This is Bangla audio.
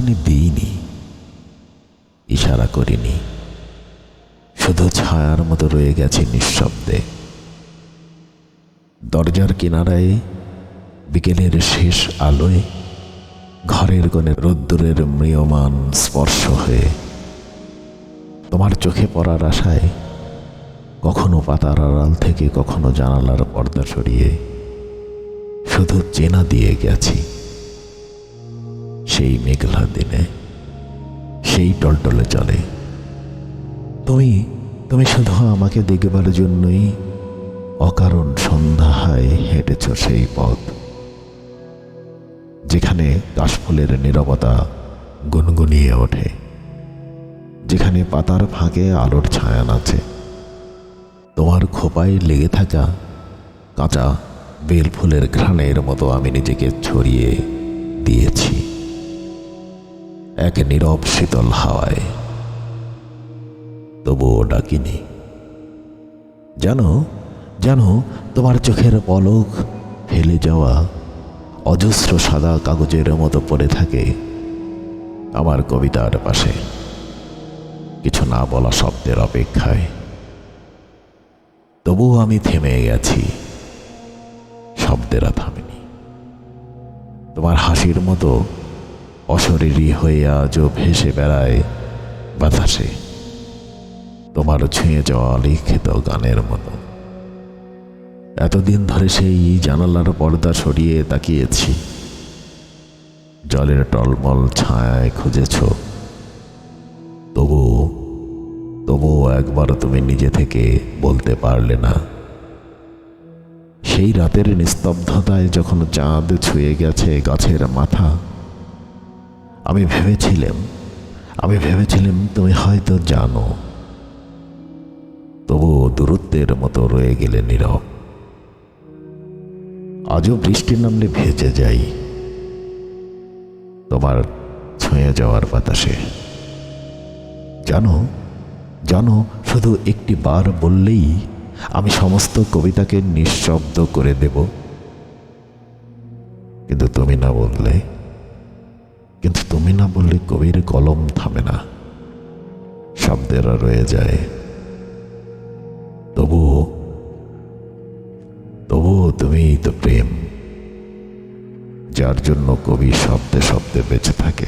মাঝখানে দিইনি, ইশারা করিনি। শুধু ছায়ার মতো রয়ে গেছে নিঃশব্দে। দরজার কিনারায় বিকেলের শেষ আলোয় ঘরের কোণে রোদ্দুরের ম্রিয়মান স্পর্শ হয়ে তোমার চোখে পড়ার আশায় কখনো পাতার আড়াল থেকে কখনো জানালার পর্দা সরিয়ে শুধু চেনা দিয়ে গেছি। সেই মেঘলা দিনে, সেই টলটলে চলে তুমি তুমি শুধু আমাকে দেখবার জন্যই অকারণ সন্ধ্যায় হেঁটেছ সেই পথ, যেখানে কাশফুলের নীরবতা গুনগুনিয়ে ওঠে, যেখানে পাতার ফাঁকে আলোর ছায়া আছে তোমার খোপায় লেগে থাকা কাঁচা বেল ফুলের ঘ্রাণের মতো আমি নিজেকে ছড়িয়ে দিয়েছি। এক নীরব শীতল হাওয়ায়। তবুও ডাকিনি। জানো জানো, তোমার চোখের পলক ফেলে যাওয়া অজস্র সাদা কাগজের মতো পড়ে থাকে আমার কবিতার পাশে। কিছু না বলা শব্দের অপেক্ষায়। তবুও আমি থেমে গেছি। শব্দেরা থামেনি। তোমার হাসির মতো অশরীরী হয়ে আজও ভেসে বেড়ায় বাতাসে। তোমার ছুঁয়ে যাওয়া লিখিত গানের মতো এতদিন ধরে সেই জানালার পর্দা সরিয়ে তাকিয়েছি। জলের টলমল ছায়ায় খুঁজেছ। তবু তবুও একবার তুমি নিজে থেকে বলতে পারলে না। সেই রাতের নিস্তব্ধতায় যখন চাঁদ ছুঁয়ে গেছে গাছের মাথা আমি ভেবেছিলাম আমি ভেবেছিলাম তুমি হয়তো জানো। তবুও দূরত্বের মতো রয়ে গেলে নীরব। আজও বৃষ্টি নামলে ভেজে যাই। তোমার ছুঁয়ে যাওয়ার বাতাসে। জানো জানো, শুধু একটি বার বললেই আমি সমস্ত কবিতাকে নিঃশব্দ করে দেব। কিন্তু তুমি না বললে কিন্তু তুমি না বললে কবির কলম থামে না। শব্দেরা রয়ে যায়। তবুও তবুও তুমি তো প্রেম, যার জন্য কবি শব্দে শব্দে বেঁচে থাকে।